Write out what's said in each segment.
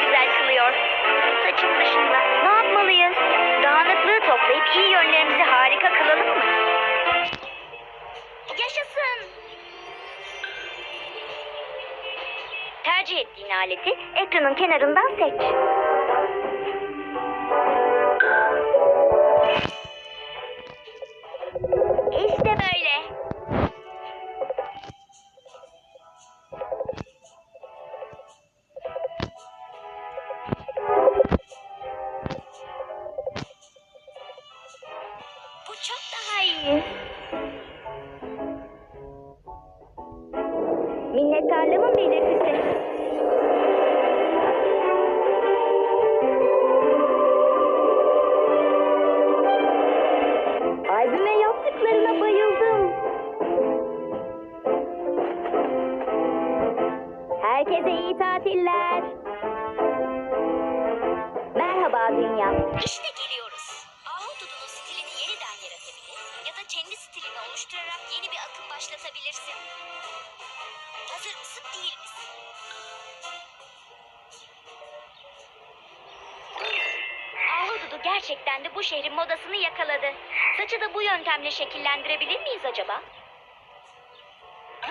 güzel kılıyor. Saçım dışında. Ne yapmalıyız? Dağınıklığı toplayıp iyi yönlerimizi harika kılalım mı? Yaşasın. Tercih ettiğin aleti ekranın kenarından seç. Çok daha iyi. Minnettarlığımın belirtisi. Albüme yaptıklarına bayıldım. Herkese iyi tatiller. Merhaba dünya. İşte geliyoruz. Oluşturarak yeni bir akım başlatabilirsin. Hazır mısın değil misin? Ahududu gerçekten de bu şehrin modasını yakaladı. Saçı da bu yöntemle şekillendirebilir miyiz acaba?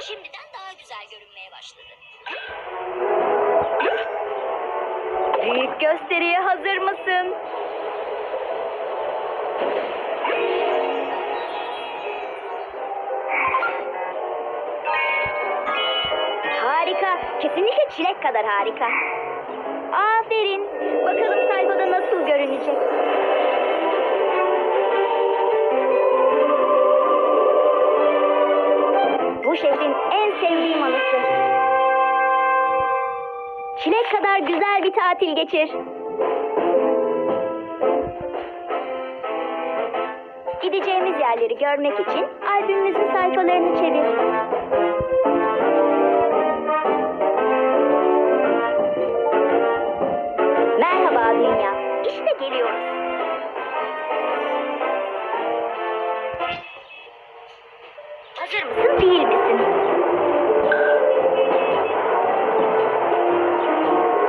Şimdiden daha güzel görünmeye başladı. Büyük gösteriye hazır mısın? Kesinlikle çilek kadar harika. Aferin. Bakalım sayfada nasıl görünecek. Bu şehrin en sevdiğim anısı. Çilek kadar güzel bir tatil geçir. Gideceğimiz yerleri görmek için albümümüzün sayfalarını çevir. Hazır mısın değil misin?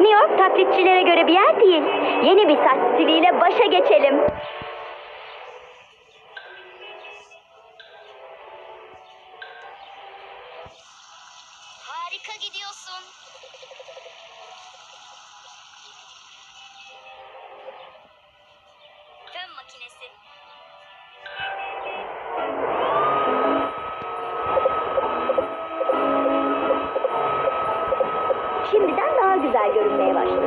New York taklitçilere göre bir yer değil. Yeni bir saç stiliyle başa geçelim. Harika gidiyorsun. Fön makinesi. Şimdiden daha güzel görünmeye başladı.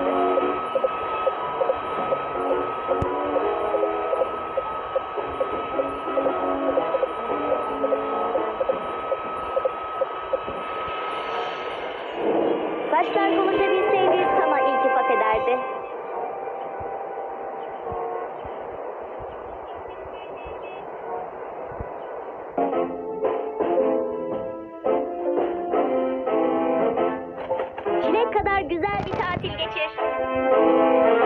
Saçlar konuşabilseydi sana iltifat ederdi. kadar güzel bir tatil geçir.